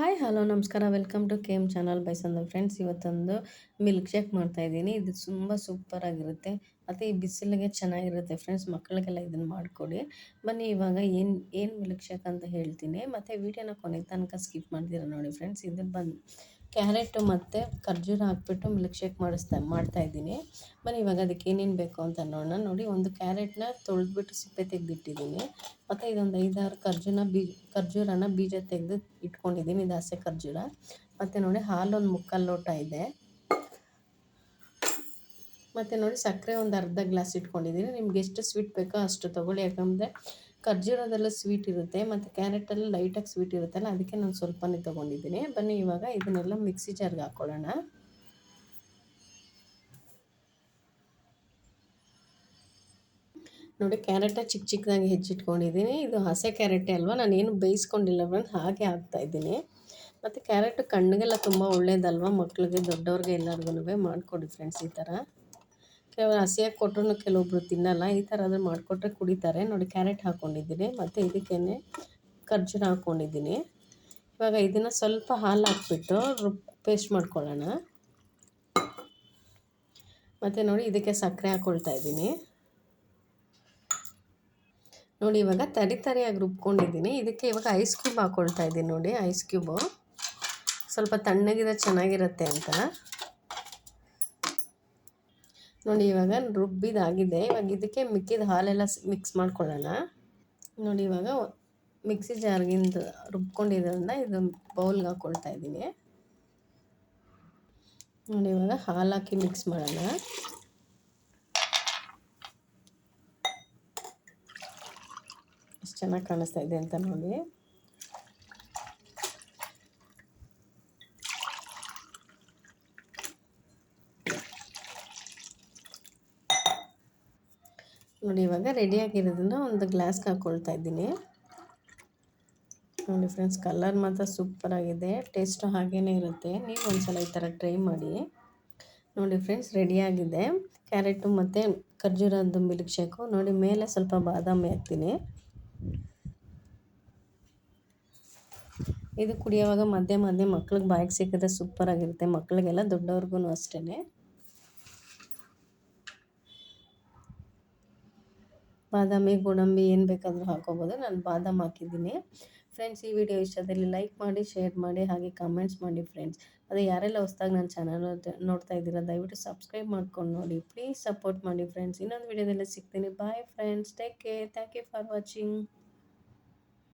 Hi, hello, ನಮಸ್ಕಾರ. Welcome to K M channel ಬೈಸಂದ friends. ಇವತ್ತೊಂದು milk shake ಮಾಡ್ತಾಯಿದ್ದೀನಿ ಇದು ತುಂಬ ಸೂಪರಾಗಿರುತ್ತೆ ಮತ್ತು ಈ ಬಿಸಿಲಿಗೆ ಚೆನ್ನಾಗಿರುತ್ತೆ ಫ್ರೆಂಡ್ಸ್ ಮಕ್ಕಳಿಗೆಲ್ಲ ಇದನ್ನು ಮಾಡಿಕೊಡಿ. ಬನ್ನಿ ಇವಾಗ ಏನು ಏನು ಮಿಲ್ಕ್ ಶೇಕ್ ಅಂತ ಹೇಳ್ತೀನಿ. ಮತ್ತು ವೀಡಿಯೋನ ಕೊನೆಗೆ ತನಕ ಸ್ಕಿಪ್ ಮಾಡ್ತೀರ ನೋಡಿ ಫ್ರೆಂಡ್ಸ್ ಇದನ್ನ ಬಂದು ಕ್ಯಾರೆಟು ಮತ್ತು ಖರ್ಜೂರ ಹಾಕ್ಬಿಟ್ಟು ಮಿಲ್ಕ್ ಶೇಕ್ ಮಾಡಿಸ್ತಾ ಮಾಡ್ತಾಯಿದ್ದೀನಿ ಬನ್ನಿ ಇವಾಗ ಅದಕ್ಕೆ ಏನೇನು ಬೇಕು ಅಂತ ನೋಡೋಣ. ನೋಡಿ ಒಂದು ಕ್ಯಾರೆಟ್ನ ತೊಳೆದ್ಬಿಟ್ಟು ಸಿಪ್ಪೆ ತೆಗೆದಿಟ್ಟಿದ್ದೀನಿ. ಮತ್ತು ಇದೊಂದು ಐದಾರು ಖರ್ಜೂರ ಬೀಜ, ಖರ್ಜೂರನ ಬೀಜ ತೆಗೆದು ಇಟ್ಕೊಂಡಿದ್ದೀನಿ ಇದು ಹಸೆ ಖರ್ಜೂರ. ಮತ್ತು ನೋಡಿ ಹಾಲು ಒಂದು ಮುಕ್ಕಾಲು ಲೋಟ ಇದೆ. ಮತ್ತು ನೋಡಿ ಸಕ್ಕರೆ ಒಂದು ಅರ್ಧ ಗ್ಲಾಸ್ ಇಟ್ಕೊಂಡಿದ್ದೀನಿ. ನಿಮ್ಗೆ ಎಷ್ಟು ಸ್ವೀಟ್ ಬೇಕೋ ಅಷ್ಟು ತೊಗೊಳ್ಳಿ. ಯಾಕಂದರೆ ಖರ್ಜೂರದೆಲ್ಲ ಸ್ವೀಟ್ ಇರುತ್ತೆ, ಮತ್ತು ಕ್ಯಾರೆಟಲ್ಲಿ ಲೈಟಾಗಿ ಸ್ವೀಟ್ ಇರುತ್ತಲ್ಲ, ಅದಕ್ಕೆ ನಾನು ಸ್ವಲ್ಪನೇ ತೊಗೊಂಡಿದ್ದೀನಿ. ಬನ್ನಿ, ಇವಾಗ ಇದನ್ನೆಲ್ಲ ಮಿಕ್ಸಿ ಜಾರ್ಗೆ ಹಾಕ್ಕೊಳ್ಳೋಣ ನೋಡಿ, ಕ್ಯಾರೆಟ ಚಿಕ್ಕ ಚಿಕ್ಕದಾಗಿ ಹೆಚ್ಚಿಟ್ಕೊಂಡಿದ್ದೀನಿ. ಇದು ಹಸೆ ಕ್ಯಾರೆಟೇ ಅಲ್ವಾ? ನಾನೇನು ಬೇಯಿಸ್ಕೊಂಡಿಲ್ಲ ಬಂದು ಹಾಗೆ ಹಾಕ್ತಾಯಿದ್ದೀನಿ ಮತ್ತು ಕ್ಯಾರೆಟ್ ಕಣ್ಣಿಗೆಲ್ಲ ತುಂಬ ಒಳ್ಳೇದಲ್ವ? ಮಕ್ಕಳಿಗೆ ದೊಡ್ಡವ್ರಿಗೆ ಎಲ್ಲರಿಗೂ ಮಾಡಿಕೊಡಿ ಫ್ರೆಂಡ್ಸ್ ಈ ಥರ ಹಸಿಯಾಗಿ ಕೊಟ್ಟರು ಕೆಲವೊಬ್ಬರು ತಿನ್ನಲ್ಲ, ಈ ಥರ ಆದರೆ ಮಾಡಿಕೊಟ್ರೆ ಕುಡಿತಾರೆ. ನೋಡಿ, ಕ್ಯಾರೆಟ್ ಹಾಕ್ಕೊಂಡಿದ್ದೀನಿ ಮತ್ತು ಇದಕ್ಕೇನೆ ಖರ್ಜೂರ ಹಾಕ್ಕೊಂಡಿದ್ದೀನಿ ಇವಾಗ ಇದನ್ನು ಸ್ವಲ್ಪ ಹಾಲು ಹಾಕ್ಬಿಟ್ಟು ರುಬ್ ಪೇಸ್ಟ್ ಮಾಡ್ಕೊಳ್ಳೋಣ. ಮತ್ತು ನೋಡಿ, ಇದಕ್ಕೆ ಸಕ್ಕರೆ ಹಾಕ್ಕೊಳ್ತಾ ಇದ್ದೀನಿ. ನೋಡಿ, ಇವಾಗ ತರಿ ತರಿಯಾಗಿ ರುಬ್ಕೊಂಡಿದ್ದೀನಿ. ಇದಕ್ಕೆ ಇವಾಗ ಐಸ್ ಕ್ಯೂಬ್ ಹಾಕ್ಕೊಳ್ತಾ ಇದ್ದೀನಿ ನೋಡಿ, ಐಸ್ ಕ್ಯೂಬು. ಸ್ವಲ್ಪ ತಣ್ಣಗಿದ್ರೆ ಚೆನ್ನಾಗಿರುತ್ತೆ ಅಂತ. ನೋಡಿ, ಇವಾಗ ರುಬ್ಬಿದಾಗಿದೆ. ಇವಾಗ ಇದಕ್ಕೆ ಮಿಕ್ಕಿದ ಹಾಲೆಲ್ಲ ಮಿಕ್ಸ್ ಮಾಡ್ಕೊಳ್ಳೋಣ. ನೋಡಿ, ಇವಾಗ ಮಿಕ್ಸಿ ಜಾರ್ಗಿಂದ ರುಬ್ಕೊಂಡಿದ್ದರಿಂದ ಇದು ಬೌಲ್ಗೆ ಹಾಕ್ಕೊಳ್ತಾ ಇದ್ದೀನಿ. ನೋಡಿ, ಇವಾಗ ಹಾಲು ಹಾಕಿ ಮಿಕ್ಸ್ ಮಾಡೋಣ. ಎಷ್ಟು ಚೆನ್ನಾಗಿ ಕಾಣಿಸ್ತಾ ಇದೆ ಅಂತ ನೋಡಿ. ನೋಡಿ, ಇವಾಗ ರೆಡಿಯಾಗಿರೋದನ್ನು ಒಂದು ಗ್ಲಾಸ್ಗೆ ಹಾಕ್ಕೊಳ್ತಾ ಇದ್ದೀನಿ. ನೋಡಿ ಫ್ರೆಂಡ್ಸ್ ಕಲರ್ ಮಾತ್ರ ಸೂಪರಾಗಿದೆ ಟೇಸ್ಟು ಹಾಗೇ ಇರುತ್ತೆ. ನೀವು ಒಂದು ಸಲ ಈ ಥರ ಟ್ರೈ ಮಾಡಿ. ನೋಡಿ ಫ್ರೆಂಡ್ಸ್ ರೆಡಿಯಾಗಿದೆ ಕ್ಯಾರೆಟು ಮತ್ತು ಖರ್ಜೂರದ್ದು ಮಿಲ್ಕ್ ಶೇಕು ನೋಡಿ, ಮೇಲೆ ಸ್ವಲ್ಪ ಬಾದಾಮಿ ಹಾಕ್ತೀನಿ. ಇದು ಕುಡಿಯೋವಾಗ ಮಧ್ಯೆ ಮಧ್ಯೆ ಮಕ್ಳಿಗೆ ಬಾಯಿಗೆ ಸಿಕ್ಕಿದ್ರೆ ಸೂಪರಾಗಿರುತ್ತೆ ಮಕ್ಕಳಿಗೆಲ್ಲ ದೊಡ್ಡವ್ರಿಗೂ ಅಷ್ಟೇ ಬಾದಾಮಿ, ಗೋಡಂಬಿ ಏನು ಬೇಕಾದರೂ ಹಾಕೋಬೋದು. ನಾನು ಬಾದಾಮ್ ಹಾಕಿದ್ದೀನಿ. ಫ್ರೆಂಡ್ಸ್ ಈ ವಿಡಿಯೋ ಇಷ್ಟದಲ್ಲಿ ಲೈಕ್ ಮಾಡಿ ಶೇರ್ ಮಾಡಿ, ಹಾಗೆ ಕಮೆಂಟ್ಸ್ ಮಾಡಿ ಫ್ರೆಂಡ್ಸ್ ಅದೇ ಯಾರೆಲ್ಲ ಹೊಸ್ದಾಗಿ ನನ್ನ ಚಾನಲ್ ನೋಡ್ತಾ ಇದ್ದೀರಾ, ದಯವಿಟ್ಟು ಸಬ್ಸ್ಕ್ರೈಬ್ ಮಾಡ್ಕೊಂಡು ನೋಡಿ. ಪ್ಲೀಸ್ ಸಪೋರ್ಟ್ ಮಾಡಿ ಫ್ರೆಂಡ್ಸ್ ಇನ್ನೊಂದು ವಿಡಿಯೋದಲ್ಲಿ ಸಿಗ್ತೀನಿ. Bye friends take care thank you for watching